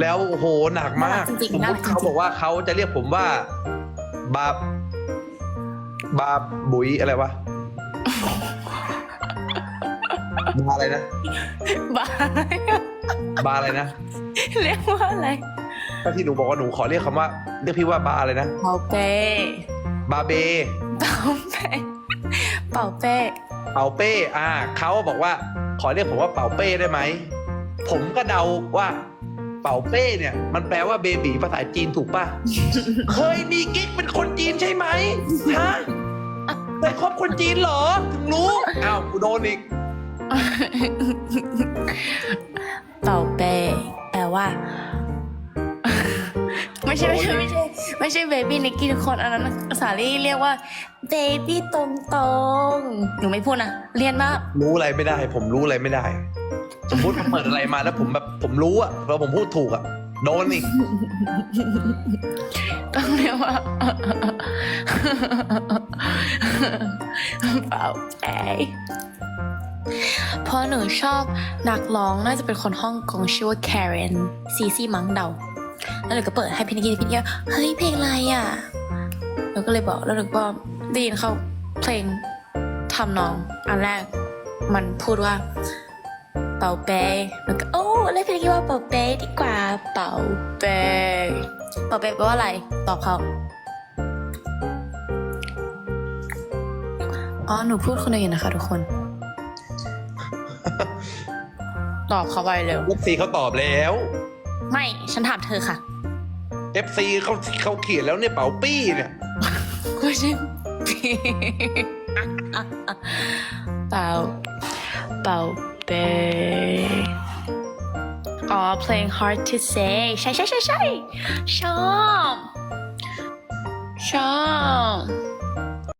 แล้วโอ้โหหนักมากน่ารักจริงๆสมมน่ารัติกจริงๆ เขาบอกว่าเขาจะเรียกผมว่า บาบาบุยอะไรวะ บาอะไรนะบ้าบาอะไรนะเรียกว่าอะไรก็ที่หนูบอกว่าหนูขอเรียกคำว่าเรียกพี่ว่าบาอะไรนะ เป่าเป้บาเบ เป่าเป้เป่าเป้เป่าเป้ อ่า เขาบอกว่า ขอเรียกผมว่าเป่าเป้ได้ไหม ผมก็เดาว่า เป่าเป้เนี่ย มันแปลว่าเบบีภาษาจีนถูกป่ะ เคยมีกิ๊กเป็นคนจีนใช่ไหมฮะเคยคบคนจีนเหรอ ถึงรู้ อ้าวกูโดนอีก เป่าเป้แปลว่า ไม่ใช่ไม่ใช่ไม่ใช่ไม่ใช่เบบี้นิกกี้ทุกคนอันนั้นสาลี่เรียกว่าเบบี้ตรงตรงๆหนูไม่พูดนะเรียนมากรู้อะไรไม่ได้ ผมรู้อะไรไม่ได้ สมมติผมเปิดอะไรมาแล้วผมแบบผมรู้อะแล้วผมพูดถูกอะโดนอีกต้องเรียกว่าเป่าเป้เพราะหนูชอบนักร้องน่าจะเป็นคนฮ่องกงชื่อว่า Karen ซีซี่มังเดา แล้วหนูก็เปิดให้พี่นิกกี้พี่นิกกี้ว่าเฮ้ยเพลงอะไรอะหนูก็เลยบอกแล้วหนูก็ได้ยินเขาเพลงทำนองอันแรกมันพูดว่า เป่าเป้หนูก็โอ้เลยพี่นิกกี้ว่าเป่าเป้ดีกว่าเป่าเป้เป่าเป้แปลว่าอะไรตอบเขาอ๋อหนูพูดคนเดียวอยู่นะคะทุกคน ตอบเขาไปเร็ว FC เขาตอบแล้ว ไม่ฉันถามเธอค่ะ FC เขาเขาเขียนแล้วเนี่ยเป่าปี้เนี่ยไม่ใช่พี่เป่าเป่าเป้อ๋อเพลง hard to say ใช่ใช่ใช่ใช่ชอบ ชอบ